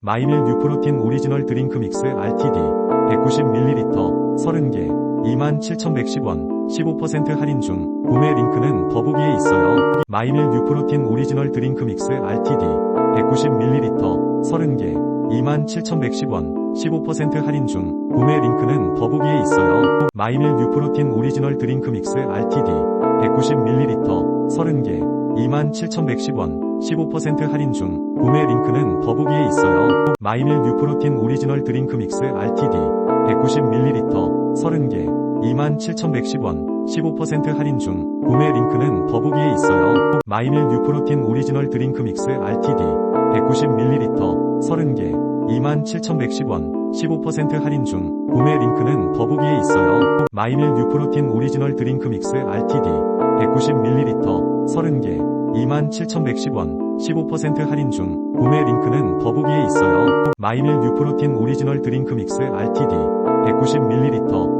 마이밀 뉴프로틴 오리지널 드링크 믹스 RTD 190ml 30개 27,110원 15% 할인 중 구매 링크는 더보기에 있어요. 마이밀 뉴프로틴 오리지널 드링크 믹스 RTD 190ml 30개 27,110원 15% 할인 중 구매 링크는 더보기에 있어요. 마이밀 뉴프로틴 오리지널 드링크 믹스 RTD 190ml 30개 27,110원 15% 할인 중 구매 링크는 더보기에 있어요. 마이밀 뉴프로틴 오리지널 드링크 믹스 RTD 190ml 30개 27,110원 15% 할인 중 구매 링크는 더보기에 있어요. 마이밀 뉴프로틴 오리지널 드링크 믹스 RTD 190ml 30개 27,110원 15% 할인 중 구매 링크는 더보기에 있어요. 마이밀 뉴프로틴 오리지널 드링크 믹스 RTD 190ml 30개 27,110원 15% 할인 중 구매 링크는 더보기에 있어요. 마이밀 뉴프로틴 오리지널 드링크 믹스 RTD 190ml